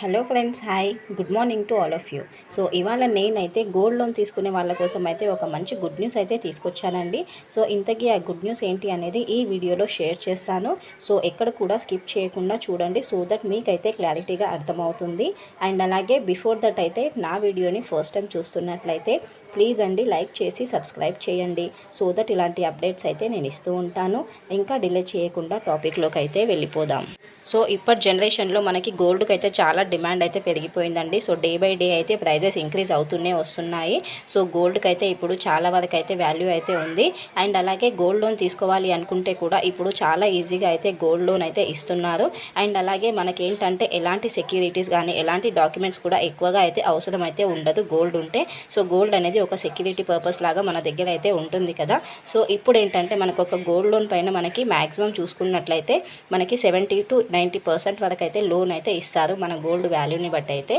Hello friends hi good morning to all of you so ఇవాళ నేనైతే gold loan తీసుకునే వాళ్ళ కోసం అయితే ఒక మంచి గుడ్ న్యూస్ అయితే తీసుకొచ్చానండి. సో ఇంతకీ ఆ గుడ్ న్యూస్ ఏంటి అనేది ఈ వీడియోలో షేర్ చేస్తాను. సో ఎక్కడ కూడా స్కిప్ చేయకుండా చూడండి సో దట్ మీకైతే క్లారిటీగా అర్థమవుతుంది. అండ్ అలాగే బిఫోర్ దట్ అయితే నా వీడియోని ఫస్ట్ టైం చూస్తున్నట్లయితే ప్లీజ్ అండి లైక్ చేసి సబ్స్క్రైబ్ చేయండి. సో దట్ ఇలాంటి అప్డేట్స్ అయితే నేను ఇస్తూ ఉంటాను. ఇంకా డిలే చేయకుండా టాపిక్లోకి అయితే వెళ్ళిపోదాం. సో ఇప్పటి జనరేషన్లో మనకి గోల్డ్కి అయితే చాలా డిమాండ్ అయితే పెరిగిపోయిందండి. సో డే బై డే అయితే ప్రైజెస్ ఇంక్రీజ్ అవుతూనే వస్తున్నాయి. సో గోల్డ్కి అయితే ఇప్పుడు చాలా వరకు అయితే వాల్యూ అయితే ఉంది. అండ్ అలాగే గోల్డ్ లోన్ తీసుకోవాలి అనుకుంటే కూడా ఇప్పుడు చాలా ఈజీగా అయితే గోల్డ్ లోన్ అయితే ఇస్తున్నారు. అండ్ అలాగే మనకి ఏంటంటే ఎలాంటి సెక్యూరిటీస్ కానీ ఎలాంటి డాక్యుమెంట్స్ కూడా ఎక్కువగా అయితే అవసరం అయితే ఉండదు గోల్డ్ ఉంటే. సో గోల్డ్ అనేది ఒక సెక్యూరిటీ పర్పస్ లాగా మన దగ్గర అయితే ఉంటుంది కదా. సో ఇప్పుడు ఏంటంటే మనకు ఒక గోల్డ్ లోన్ పైన మనకి మ్యాక్సిమం చూసుకున్నట్లయితే మనకి సెవెంటీ టు నైంటీ పర్సెంట్ వరకు అయితే లోన్ అయితే ఇస్తారు మన గోల్డ్ వాల్యూని బట్టి అయితే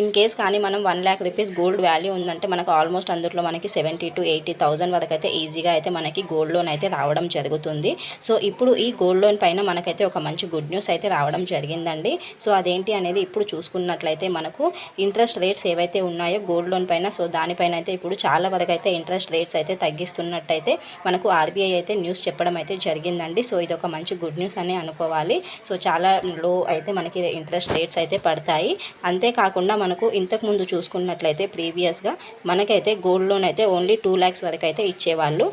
ఇన్ కేస్ కానీ మనం one lakh rupees gold value ఉందంటే మనకు ఆల్మోస్ట్ అందులో మనకి సెవెంటీ టు ఎయిటీ థౌసండ్ వరకు అయితే ఈజీగా అయితే మనకి గోల్డ్ లోన్ అయితే రావడం జరుగుతుంది. సో ఇప్పుడు ఈ గోల్డ్ లోన్ పైన మనకైతే ఒక మంచి గుడ్ న్యూస్ అయితే రావడం జరిగిందండి. సో అదేంటి అనేది ఇప్పుడు చూసుకున్నట్లయితే మనకు ఇంట్రెస్ట్ రేట్స్ ఏవైతే ఉన్నాయో గోల్డ్ లోన్ పైన సో దానిపైన అయితే ఇప్పుడు చాలా వరకు అయితే ఇంట్రెస్ట్ రేట్స్ అయితే తగ్గిస్తున్నట్టయితే మనకు ఆర్బీఐ అయితే న్యూస్ చెప్పడం అయితే జరిగిందండి. సో ఇది ఒక మంచి గుడ్ న్యూస్ అని అనుకోవాలి. సో చాలా లో అయితే మనకి ఇంట్రెస్ట్ రేట్స్ అయితే పడతాయి. అంతేకాకుండా మనకు ఇంతకుముందు చూసుకున్నట్లయితే ప్రీవియస్గా మనకైతే గోల్డ్ లోన్ అయితే ఓన్లీ టూ ల్యాక్స్ వరకు అయితే ఇచ్చేవాళ్ళు.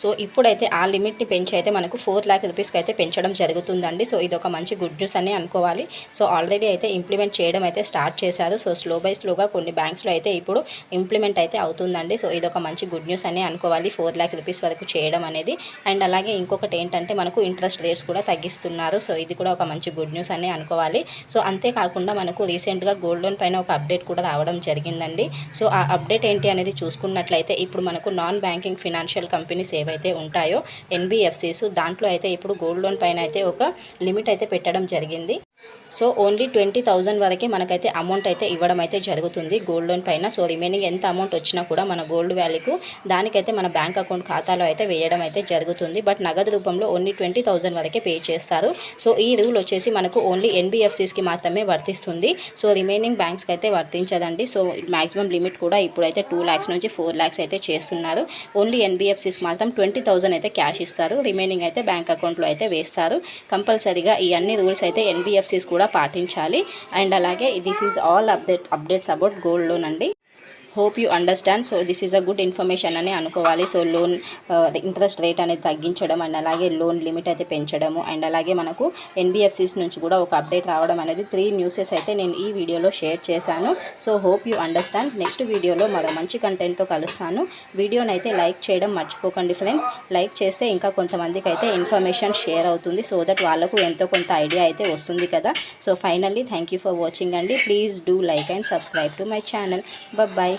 సో ఇప్పుడైతే ఆ లిమిట్ని పెంచి అయితే మనకు ఫోర్ ల్యాక్ రూపీస్కి అయితే పెంచడం జరుగుతుందండి. సో ఇది ఒక మంచి గుడ్ న్యూస్ అని అనుకోవాలి. సో ఆల్రెడీ అయితే ఇంప్లిమెంట్ చేయడం అయితే స్టార్ట్ చేశారు. సో స్లో బై స్లోగా కొన్ని బ్యాంక్స్లో అయితే ఇప్పుడు ఇంప్లిమెంట్ అయితే అవుతుందండి. సో ఇది ఒక మంచి గుడ్ న్యూస్ అని అనుకోవాలి ఫోర్ ల్యాక్ రూపీస్ వరకు చేయడం అనేది. అండ్ అలాగే ఇంకొకటి ఏంటంటే మనకు ఇంట్రెస్ట్ రేట్స్ కూడా తగ్గిస్తున్నారు. సో ఇది కూడా ఒక మంచి గుడ్ న్యూస్ అని అనుకోవాలి. సో అంతేకాకుండా మనకు రీసెంట్గా గోల్డ్ లోన్ పైన ఒక అప్డేట్ కూడా రావడం జరిగిందండి. సో ఆ అప్డేట్ ఏంటి అనేది చూసుకున్నట్లయితే ఇప్పుడు మనకు నాన్ బ్యాంకింగ్ ఫినాన్షియల్ కంపెనీస్ ఏవైతే ఉంటాయో ఎన్బిఎఫ్సిస్ దాంట్లో అయితే ఇప్పుడు గోల్డ్ లోన్ పైన అయితే ఒక లిమిట్ అయితే పెట్టడం జరిగింది. సో ఓన్లీ ట్వంటీ థౌజండ్ వరకే మనకైతే అమౌంట్ అయితే ఇవ్వడం అయితే జరుగుతుంది గోల్డ్ లోన్ పైన. సో రిమైనింగ్ ఎంత అమౌంట్ వచ్చినా కూడా మన గోల్డ్ వాల్యూకు దానికైతే మన బ్యాంక్ అకౌంట్ ఖాతాలో అయితే వేయడం అయితే జరుగుతుంది. బట్ నగదు రూపంలో ఓన్లీ ట్వంటీ థౌజండ్ వరకే పే చేస్తారు. సో ఈ రూల్ వచ్చేసి మనకు ఓన్లీ ఎన్బిఎఫ్సిస్కి మాత్రమే వర్తిస్తుంది. సో రిమైనింగ్ బ్యాంక్స్కి అయితే వర్తించదండి. సో మ్యాక్సిమం లిమిట్ కూడా ఇప్పుడైతే టూ ల్యాక్స్ నుంచి ఫోర్ ల్యాక్స్ అయితే చేస్తున్నారు. ఓన్లీ ఎన్బిఎఫ్సిస్కి మాత్రం ట్వంటీ థౌజండ్ అయితే క్యాష్ ఇస్తారు. రిమైనింగ్ అయితే బ్యాంక్ అకౌంట్లో అయితే వేస్తారు. కంపల్సరీగా ఈ అన్ని రూల్స్ అయితే ఎన్బిఎఫ్సి కూడా పాటించాలి. అండ్ అలాగే this is all update updates about gold loan అండి. Hope you understand so this is a good information అని అనుకోవాలి. సో లోన్ ఇంట్రెస్ట్ రేట్ అనేది తగ్గించడం అండ్ అలాగే లోన్ లిమిట్ అయితే పెంచడము. అండ్ అలాగే మనకు ఎన్బిఎఫ్సిస్ నుంచి కూడా ఒక అప్డేట్ రావడం అనేది త్రీ న్యూసెస్ అయితే నేను ఈ వీడియోలో షేర్ చేశాను. So hope you understand next వీడియోలో మరో మంచి కంటెంట్తో కలుస్తాను. వీడియోని అయితే లైక్ చేయడం మర్చిపోకండి ఫ్రెండ్స్ లైక్ చేస్తే ఇంకా కొంతమందికి అయితే ఇన్ఫర్మేషన్ షేర్ అవుతుంది. సో దట్ వాళ్ళకు ఎంతో కొంత ఐడియా అయితే వస్తుంది కదా. So finally thank you for watching అండి. Please do like and subscribe to my channel bye